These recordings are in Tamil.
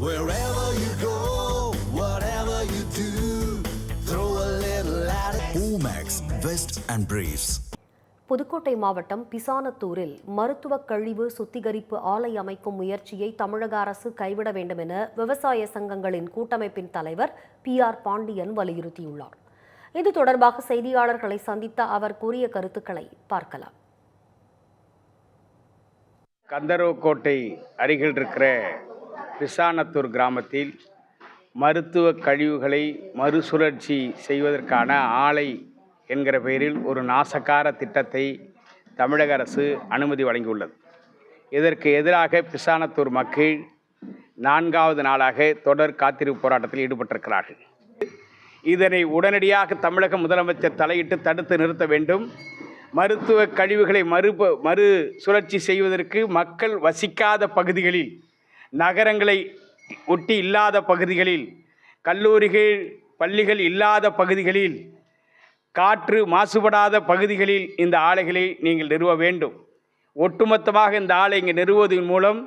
Wherever you go, whatever you do, throw a little at it. Omax, Vest and Briefs. Pudukkottai மாவட்டம் பிசானத்தூரில் மருத்துவ கழிவு சுத்திகரிப்பு ஆலை அமைக்கும் முயற்சியை தமிழக அரசு கைவிட வேண்டும் என விவசாய சங்கங்களின் கூட்டமைப்பின் தலைவர் பி ஆர் பாண்டியன் வலியுறுத்தியுள்ளார் இது தொடர்பாக செய்தியாளர்களை சந்தித்த அவர் கூறிய கருத்துக்களை பார்க்கலாம் கந்தரவக்கோட்டை அருகில் இருக்கிற பிசானத்தூர் கிராமத்தில் மருத்துவ கழிவுகளை மறுசுழற்சி செய்வதற்கான ஆலை என்கிற பெயரில் ஒரு நாசகார திட்டத்தை தமிழக அரசு அனுமதி வழங்கியுள்ளது. இதற்கு எதிராக பிசானத்தூர் மக்கள் நான்காவது நாளாக தொடர் காத்திருப்பு போராட்டத்தில் ஈடுபட்டிருக்கிறார்கள். இதனை உடனடியாக தமிழக முதலமைச்சர் தலையிட்டு தடுத்து நிறுத்த வேண்டும். மருத்துவ கழிவுகளை மறு மறு சுழற்சி செய்வதற்கு மக்கள் வசிக்காத பகுதிகளில் நகரங்களை ஒட்டி இல்லாத பகுதிகளில் கல்லூரிகள் பள்ளிகள் இல்லாத பகுதிகளில் காற்று மாசுபடாத பகுதிகளில் இந்த ஆலைகளை நீங்கள் நிறுவ வேண்டும். ஒட்டுமொத்தமாக இந்த ஆலை இங்கே நிறுவுவதன் மூலம்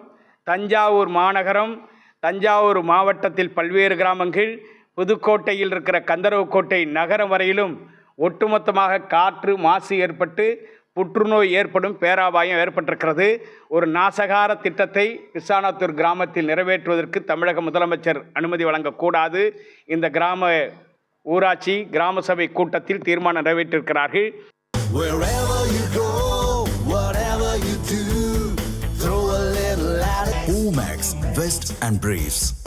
தஞ்சாவூர் மாநகரம் தஞ்சாவூர் மாவட்டத்தில் பல்வேறு கிராமங்கள் புதுக்கோட்டையில் இருக்கிற கந்தரவக்கோட்டை நகரம் வரையிலும் ஒட்டுமொத்தமாக காற்று மாசு ஏற்பட்டு புற்றுநோய் ஏற்படும் பேராபாயம் ஏற்பட்டிருக்கிறது ஒரு நாசகார திட்டத்தை விசானாத்தூர் கிராமத்தில் நிறைவேற்றுவதற்கு தமிழக முதலமைச்சர் அனுமதி வழங்கக்கூடாது இந்த கிராம ஊராட்சி கிராம சபை கூட்டத்தில் தீர்மானம் நிறைவேற்றிருக்கிறார்கள். Omax, Vest and Briefs.